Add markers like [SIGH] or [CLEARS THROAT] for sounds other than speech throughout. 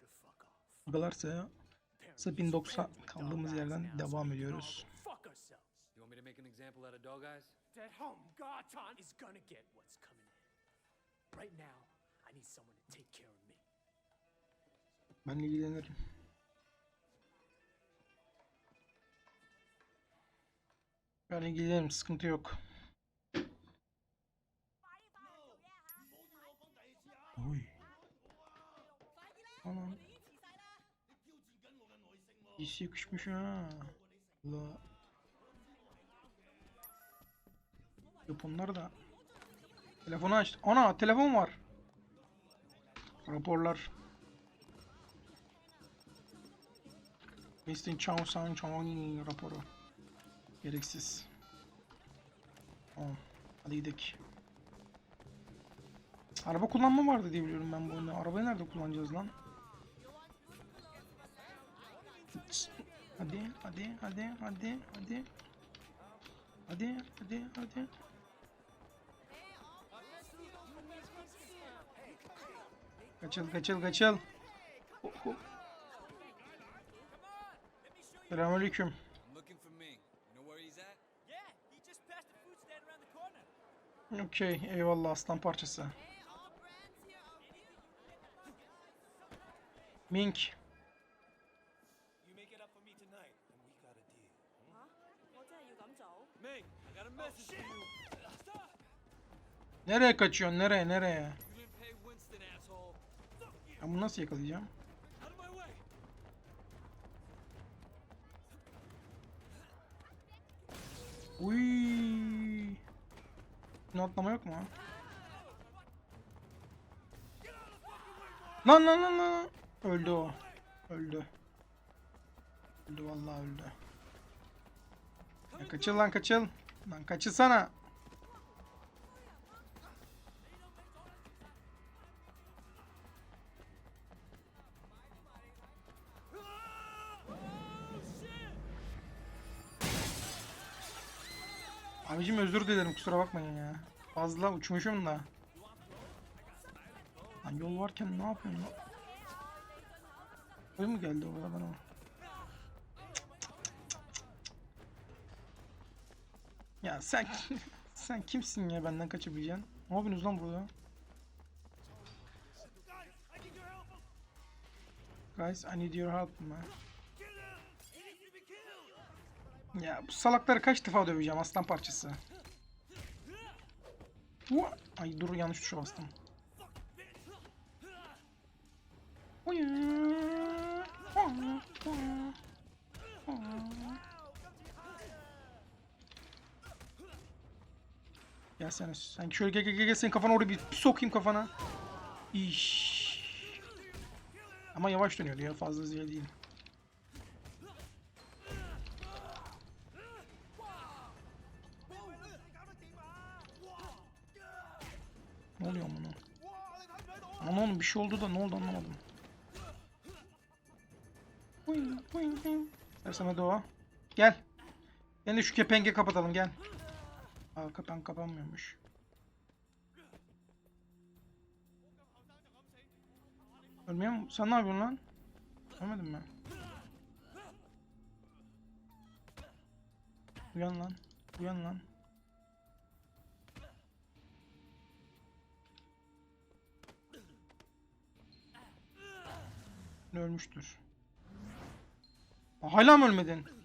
the fuck off. Agalarsa Parents 1090 screaming with kaldığımız yerden devam ediyoruz. You want me to make an example out of dog eyes? That home Garton is gonna get what's coming in. Right now, I need someone to take care of me. Ben ilgilenirim. Ben ilgilenirim sıkıntı yok. Oy. Anam. İyisi yakışmış ha. Allah. Japonlar da. Telefonu aç. Ana telefon var. Raporlar. Winston Chao Chao raporu. Gereksiz. Tamam. Hadi gidelim. Araba kullanma vardı diye biliyorum ben bu oyunda. Arabayı nerede kullanacağız lan? Hadi hadi hadi hadi hadi. Hadi hadi hadi. Kaçıl kaçıl kaçıl. Hop hop. Selamünaleyküm. Okey, eyvallah aslan parçası. Mink. Nereye kaçıyorsun? Nereye? Nereye? Ben bunu nasıl yakalayacağım? Uy. Bunu yok mu? Lan lan lan lan. Öldü o. Öldü. Öldü vallahi öldü. Kaçıl lan kaçıl. Lan kaçılsana. Abicim özür dilerim kusura bakmayın ya. Fazla uçmuşum da. Lan yol varken ne yapıyorsun lan? Mu geldi orada bana? Sen sen kimsin ya benden kaçabileceksin? Ne yapıyorsunuz lan burada? Guys, I need your help man. Ya bu salakları kaç defa döveceğim aslan parçası. What? Ay dur yanlış tuşa bastım. Gel sen, sen şöyle gel gel gel, gel senin kafana oraya bir, bir sokayım kafana. İş. Ama yavaş dönüyordu ya fazla hızlı değil. Ne oluyor bunu? Aman oğlum bir şey oldu da ne oldu anlamadım. Versene doğa. Gel. Gel de şu kepengi kapatalım gel. Aa kapan kapanmıyormuş. Ölmüyor mu? Sen ne yapıyorsun lan? Ölmedin mi? Uyan lan. Uyan lan. Ölmüştür. Hala mı ölmedin?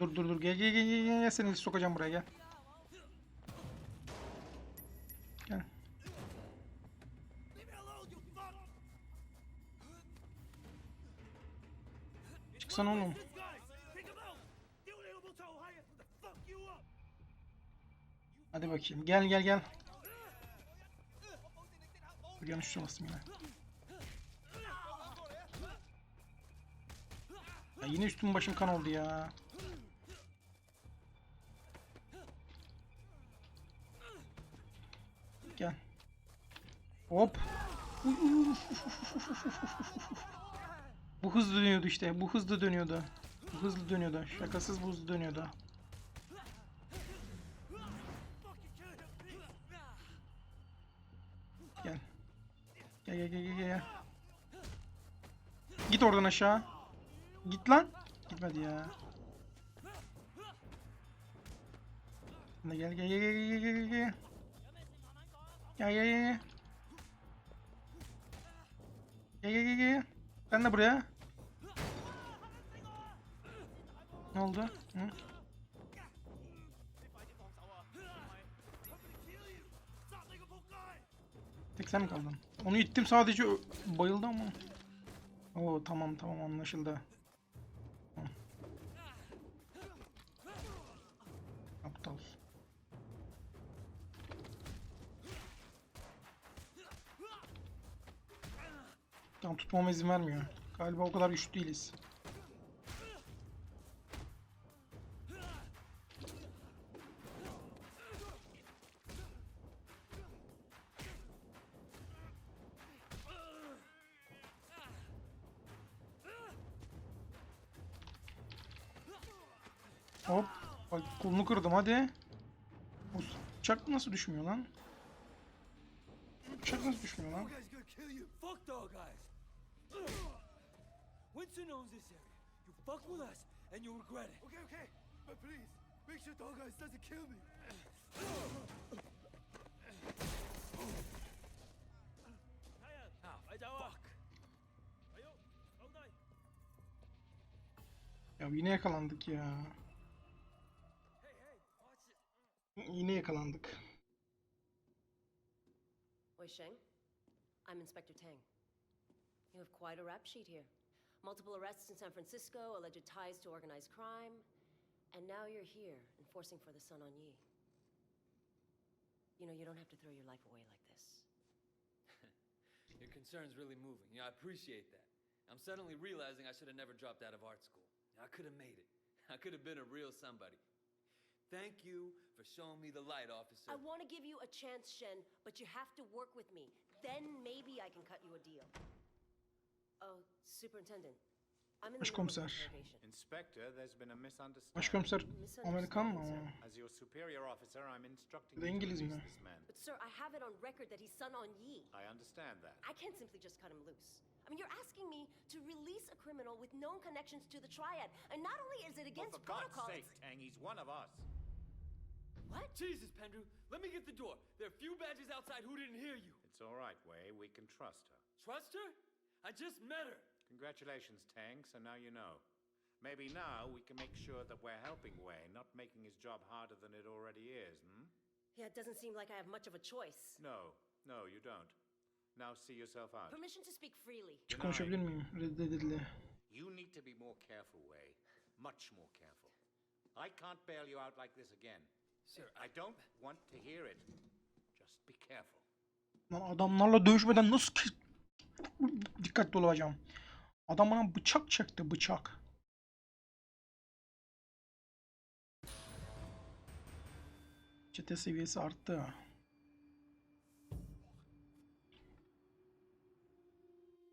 Dur dur dur gel gel gel gel gel seni sokacağım buraya gel. Gel. Çıksana oğlum. Hadi bakayım. Gel gel gel. Dur yanlış bastım yine. Ya yine üstüm başım kan oldu ya. Hop. Bu hızlı dönüyordu işte. Bu hızlı dönüyordu. Bu hızlı dönüyordu. Şakasız bu hızlı dönüyordu. Gel. Gel gel gel gel gel. Git oradan aşağı. Git lan. Gitmedi ya. Gel gel gel gel gel gel gel gel. Gel gel gel gel. Gel gel gel. Sen de buraya. Ne oldu? Hı? Tek sen mi kaldın? Onu ittim sadece bayıldı ama. Oo tamam tamam anlaşıldı. Tutmama izin vermiyor. Galiba o kadar güçlü değiliz. Hop. Bak kolunu kırdım hadi. Bıçak nasıl düşmüyor lan? Bıçak nasıl düşmüyor lan? Winston owns this area. You fuck with us, and you'll regret it. Okay, okay. But please, make sure Dog Eyes doesn't kill me. Ya yine yakalandık ya. Yine yakalandık. Wei Sheng, I'm Inspector Tang. You have quite a rap sheet here. Multiple arrests in San Francisco, alleged ties to organized crime, and now you're here, enforcing for the Sun on Yi. You know, you don't have to throw your life away like this. [LAUGHS] Your concern's really moving. Yeah, I appreciate that. I'm suddenly realizing I should have never dropped out of art school. I could have made it. I could have been a real somebody. Thank you for showing me the light, officer. I want to give you a chance, Shen, but you have to work with me. Then maybe I can cut you a deal. Oh, Superintendent, I'm in the middle Başkomiser. Inspector, there's been a misunderstanding. Başkomiser Amerikan mı o? As your superior officer, I'm instructing you to İngiliz mi? release this man. But sir, I have it on record that he's Sun on Yi. I understand that. I can't simply just cut him loose. I mean, you're asking me to release a criminal with known connections to the Triad, and not only is it Well, against for God's protocol, sake, it's- Tang, he's one of us. what? Jesus, Pendrew, let me get the door. There are few badges outside who didn't hear you. It's all right, Wei. We can trust her. Trust her? I just met her. Congratulations, Tang, so now you know. Maybe now we can make sure that we're helping Wei, not making his job harder than it already is, hmm? Yeah, it doesn't seem like I have much of a choice. No, no, you don't. Now see yourself out. Permission to speak freely. Konuşabilir miyim? Reddedildi. You need to be more careful, Wei. Much more careful. I can't bail you out like this again. Sir, I don't want to hear it. Just be careful. Lan adamlarla dövüşmeden nasıl ki... Dikkatli olacağım. Adam bana bıçak çekti bıçak. Çete seviyesi arttı.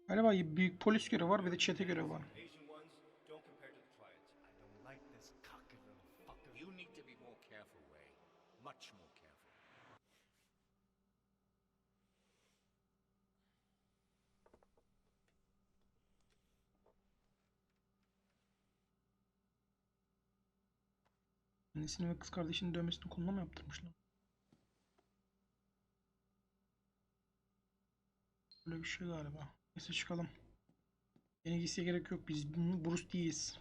Galiba büyük polis görevi var bir de çete görevi var. Asian ones don't compare to the Triads. I don't like this cocky little fucker. You need to be more careful, Wei. Much more careful. Annesini ve kız kardeşinin dövmesini koluna mı yaptırmışlar? Böyle bir şey galiba. Neyse çıkalım. Yeni giysiye gerek yok. Biz Bruce değiliz.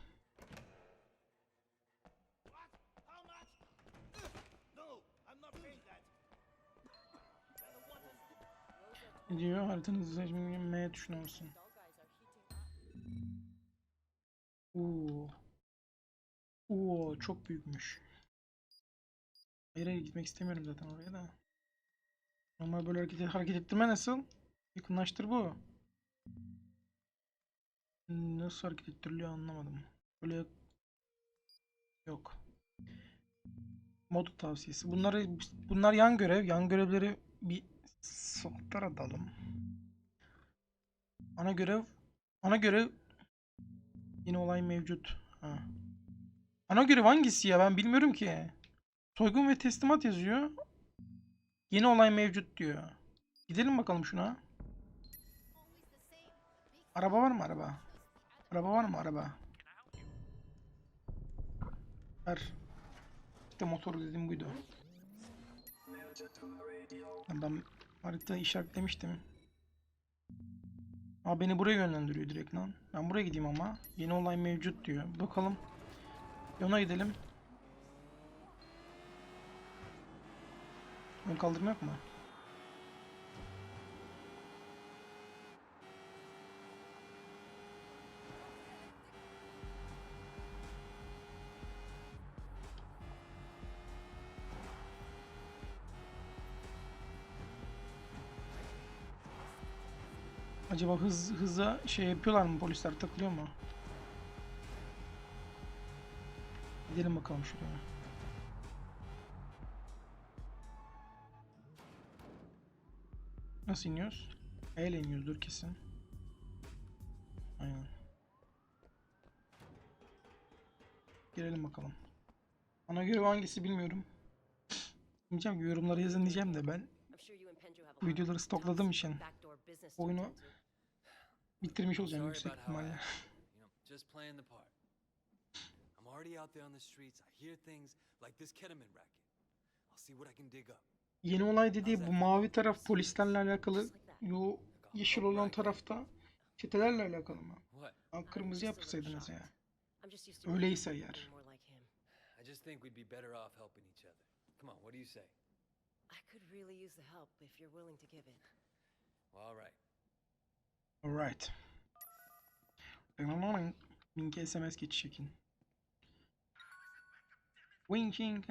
Ne diyor? Haritanızı seçmeyi M tuşuna basın. Oo. Oo çok büyükmüş. Hayır gitmek istemiyorum zaten oraya da. Normal böyle hareket, hareket ettirme nasıl? Yakınlaştır bu. Nasıl hareket ettiriliyor anlamadım. Böyle yok. Mod tavsiyesi. Bunları bunlar yan görev. Yan görevleri bir soltara dalım. Ana görev ana görev Yine olay mevcut. Ha. Ana görev hangisi ya? Ben bilmiyorum ki. Soygun ve teslimat yazıyor. Yeni olay mevcut diyor. Gidelim bakalım şuna. Araba var mı araba? Araba var mı araba? Ver. İşte motor dediğim buydu. Ben harita işaretlemiştim. Aa beni buraya yönlendiriyor direkt lan. Ben buraya gideyim ama. Yeni olay mevcut diyor. Bakalım. Ona gidelim. Ön kaldırma yok mu? Acaba hız hıza şey yapıyorlar mı polisler takılıyor mu? Gidelim bakalım şuraya. Nasıl iniyoruz? E ile iniyoruzdur kesin. Aynen. Girelim bakalım. Ana görev hangisi bilmiyorum. Diyeceğim ki yorumlara yazın diyeceğim de ben lot videoları of stokladığım için oyunu bitirmiş olacağım yüksek ihtimalle. acted. You know, just playing the part. I'm already out there on the streets. I hear things like this ketamine racket. I'll see what I can dig up. Yeni olay dediği bu mavi taraf polislerle alakalı. Yo yeşil olan tarafta çetelerle alakalı mı? What? Aa, kırmızı yapsaydınız ya. Öyleyse eğer. I just think we'd be better off helping each other. Come on, what do you say? I could really use the help if you're willing to give it. Well, all right. Alright. Link'e SMS geçiş çekin. Winking.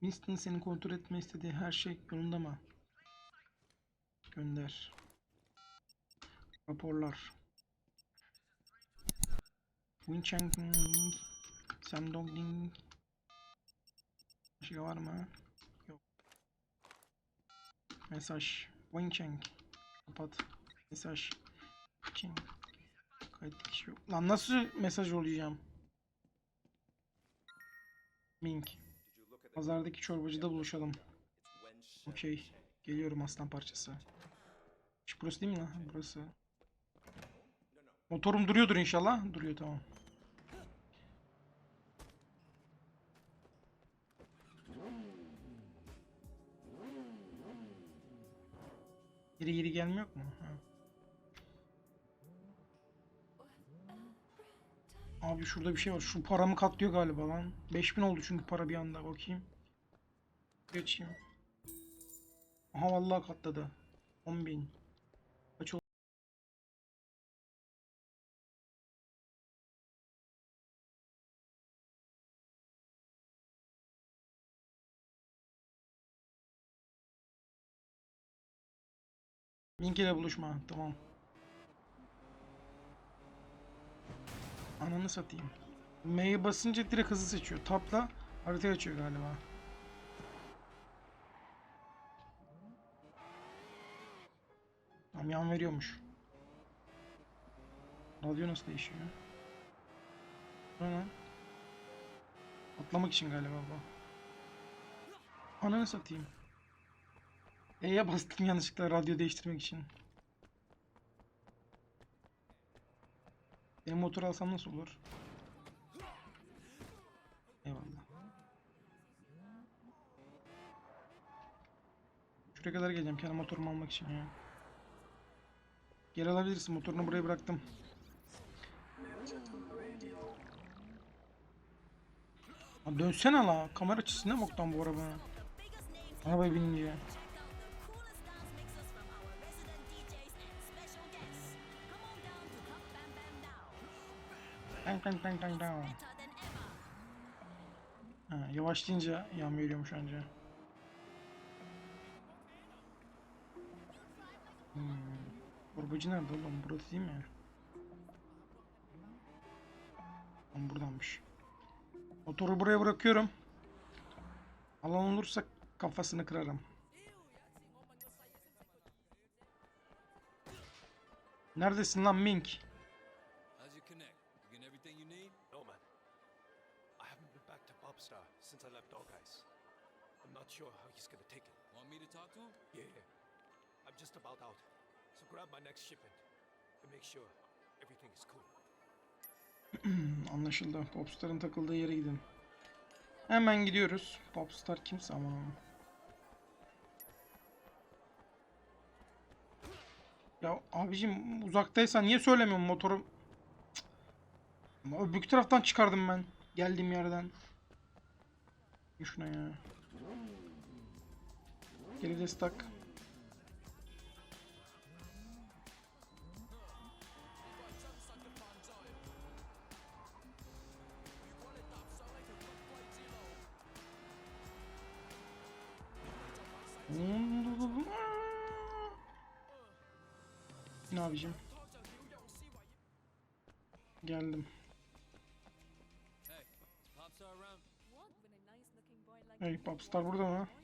Winston seni kontrol etme istediği her şey yolunda mı? Gönder. Raporlar. Winchang. Sam Dongding. Başka var mı? Yok. Mesaj. Winchang. Kapat. Mesaj. Winchang. Kayıt kişi yok. Lan nasıl mesaj olacağım? Mink. Pazardaki çorbacıda buluşalım. Okey. Geliyorum aslan parçası. Şu burası değil mi lan? Burası. Motorum duruyordur inşallah. Duruyor tamam. Geri geri gelmiyor mu? Ha. Abi şurada bir şey var. Şu paramı katlıyor galiba lan. 5000 oldu çünkü para bir anda bakayım. Geçeyim. Aha vallahi katladı. 10.000. Kaç oldu? Link ile buluşma. Tamam. Ananı satayım. M'ye basınca direkt hızı seçiyor. Tapla haritayı açıyor galiba. Tamam yan veriyormuş. Radyo nasıl değişiyor? Lan? Atlamak için galiba bu. Ananı satayım. E'ye bastım yanlışlıkla radyo değiştirmek için. Benim motor alsam nasıl olur? Eyvallah. Şuraya kadar geleceğim kendi motorumu almak için ya. Geri alabilirsin motorunu buraya bıraktım. Dönsene la. Kamera açısına boktan bu araba. Arabaya binince. Tang tang tang tang tang. Ha, yavaşlayınca yan veriyormuş anca. Hmm. Nerede oğlum? Burası değil mi? Lan buradanmış. Motoru buraya bırakıyorum. Alan olursa kafasını kırarım. Neredesin lan Mink? Sure how he's gonna take it. Want me to talk to him? Yeah. I'm just about out. So grab my next shipment. and make sure everything is cool. [CLEARS THROAT] Anlaşıldı. Popstar'ın takıldığı yere gidin. Hemen gidiyoruz. Popstar kimse aman. Ya abicim uzaktaysan niye söylemiyorsun motoru? Cık. Ama öbür taraftan çıkardım ben. Geldiğim yerden. Şuna ya. Geri destak. Ne abicim? Geldim. Hey, Popstar around? What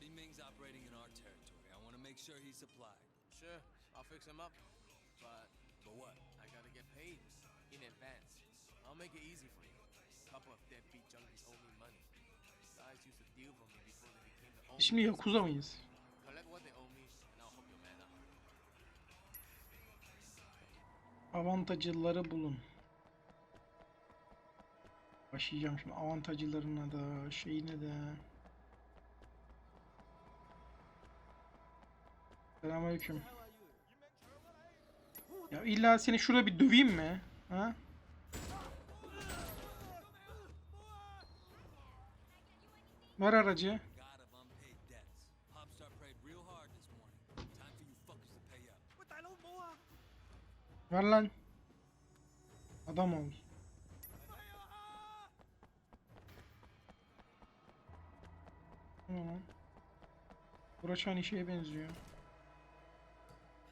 Dirty Ming's operating in our territory. I want to make sure he's supplied. Sure, I'll fix him up. But But what? I gotta get paid in advance. I'll make it easy for you. A couple of deadbeat junkies owe me money. Guys used to deal for me before they became the owners. Şimdi Yakuza mıyız? Collect what they owe me, and I'll help your man out. Avantajları bulun. Başlayacağım şimdi avantajlarına da şeyine de. Selamünaleyküm. Ya illa seni şurada bir döveyim mi? Ha? Ver aracı. Ver lan. Adam ol. Buraç hani şeye benziyor.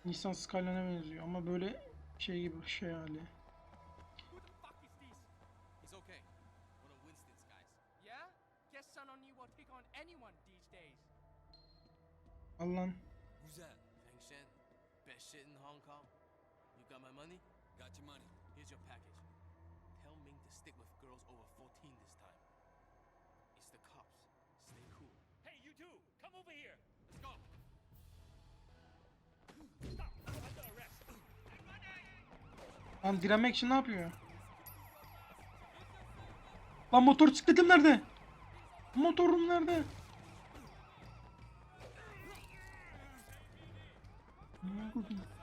Nissan Skyline'a benziyor ama böyle şey gibi şey hali. Who the fuck is this? He's okay. One of Winston's guys. Yeah? Guess Sun On You will take on anyone these days. Al lan. Who's that? Feng Shen, best shit in Hong Kong. You got my money? Got your money. Here's your package. Tell Ming to stick with girls over 14 this time. It's the cops. Stay cool. Hey, you two, come over here. Lan direnmek için ne yapıyor? Lan motosikletim nerede? Motorum nerede?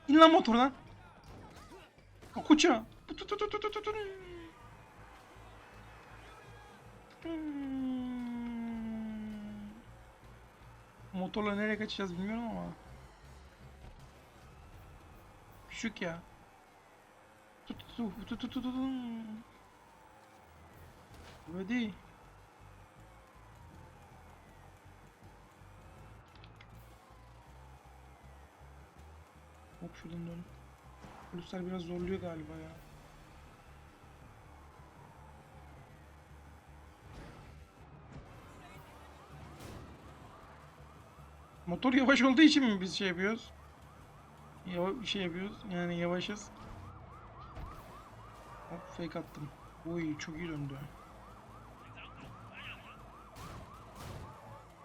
İn lan motordan. Kuça. Motorla nereye kaçacağız bilmiyorum ama. Küçük ya. Ready. Hop şuradan dön. Polisler biraz zorluyor galiba ya. Motor yavaş olduğu için mi biz şey yapıyoruz? Yava şey yapıyoruz. Yani yavaşız. Hop fake attım. Uy çok iyi döndü.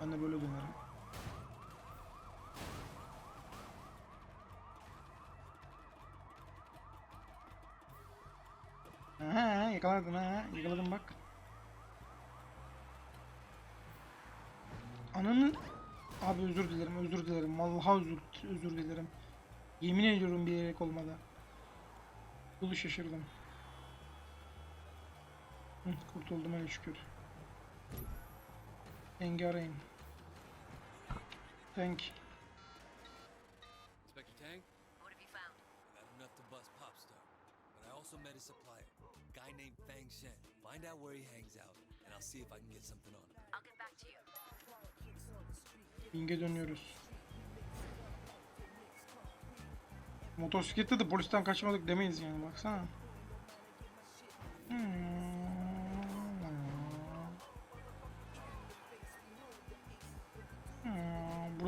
Ben de böyle dönerim. Aha, yakaladın ha. Yakaladım bak. Ananı... Abi özür dilerim, özür dilerim. Vallahi özür, özür dilerim. Yemin ediyorum bilerek olmadı. Bulu şaşırdım. Hı, kurtuldum öyle şükür. Dengi arayın. Thank. Inspector Tang? What have you found? Not enough to bust Popstar. But I also met his supplier, a guy named Fang Shen. Find out where he hangs out, and I'll see if I can get something on him. I'll get back to you. Bing'e dönüyoruz. Motosiklette de polisten kaçmadık demeyiz yani baksana. Hmm,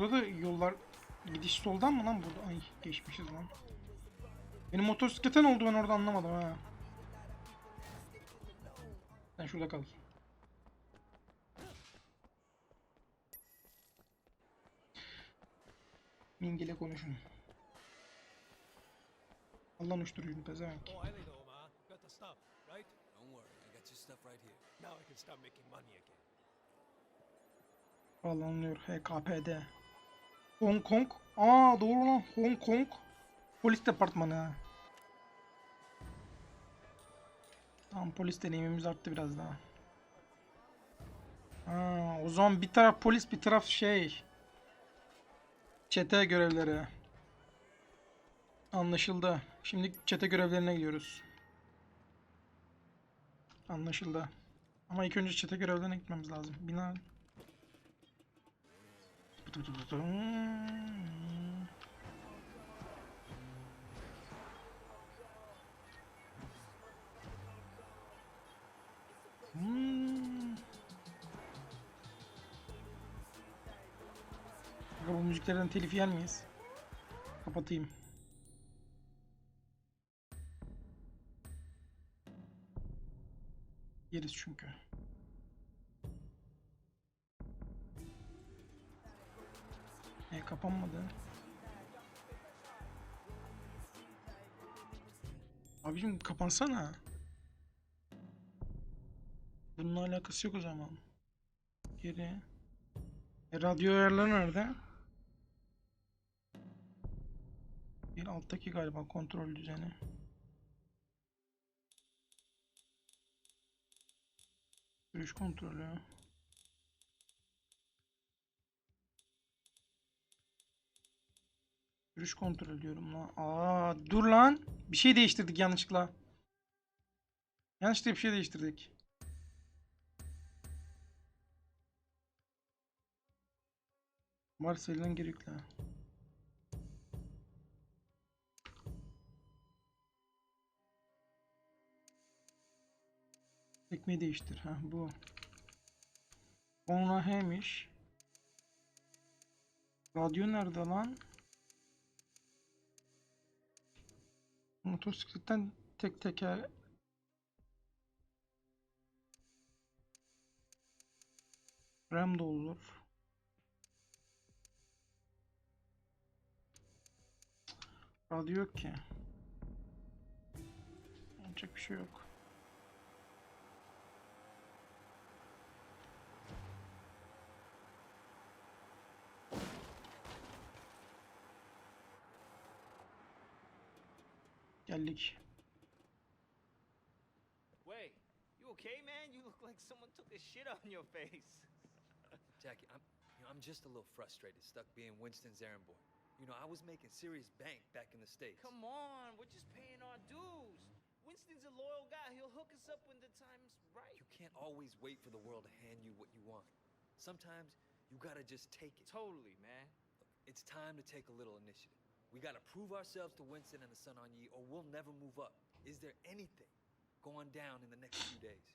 Burada da yollar gidiş soldan mı lan burada? Ay geçmişiz lan. Benim motosiklete ne oldu ben orada anlamadım ha. Sen şurada kal. Mingile konuşun. Allah'ın uyuşturucunu pezevenk. Again. Bağlanılıyor HKP'de. Hong Kong. Aa doğru lan Hong Kong. Polis departmanı. Tamam polis deneyimimiz arttı biraz daha. Ha, o zaman bir taraf polis bir taraf şey. Çete görevleri. Anlaşıldı. Şimdi çete görevlerine gidiyoruz. Anlaşıldı. Ama ilk önce çete görevlerine gitmemiz lazım. Bina Hmm. Bu müziklerden telif yer miyiz? Kapatayım. Yeriz çünkü. E kapanmadı. Abicim kapansana. Bununla alakası yok o zaman. Geri. E, radyo ayarları nerede? Bir alttaki galiba kontrol düzeni. Sürüş kontrolü. Sürüş kontrol diyorum lan. Aa dur lan. Bir şey değiştirdik yanlışlıkla. Yanlışlıkla bir şey değiştirdik. Varsayılan geri yükle. Tekmeyi değiştir. Ha bu. Ona H'miş. Radyo nerede lan? Motosikletten tek teker RAM da olur. Radyo yok ki. Yapacak bir şey yok. Geldik. Wait, you okay, man? You look like someone took a shit on your face. Jackie, I'm, you know, I'm just a little frustrated, stuck being Winston's errand boy. You know, I was making serious bank back in the States. Come on, we're just paying our dues. Winston's a loyal guy. He'll hook us up when the time's right. You can't always wait for the world to hand you what you want. Sometimes you gotta just take it. Totally, man. It's time to take a little initiative. We gotta prove ourselves to Winston and the Sun on Yi, or we'll never move up. Is there anything going down in the next few days?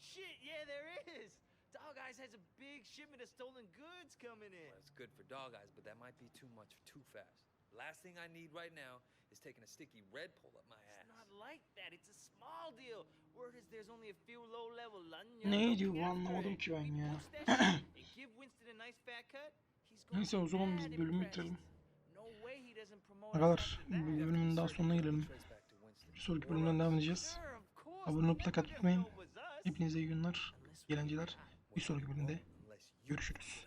Shit, yeah, there is. Dog Eyes has a big shipment of stolen goods coming in. Well, it's good for dog eyes, but that might be too much too fast. Last thing I need right now is taking a sticky red pull up my ass. It's not like that. It's a small deal. Word is there's only a few low-level London. Ne diyor bu anlamadım ki ben ya. give Winston a nice fat cut. He's going Neyse o zaman biz bölümü bitirelim. Arkadaşlar bu bölümün daha sonuna gelelim. Bir sonraki bölümden devam edeceğiz. Abone olup like unutmayın. Hepinize iyi günler, eğlenceler. Bir sonraki bölümde görüşürüz.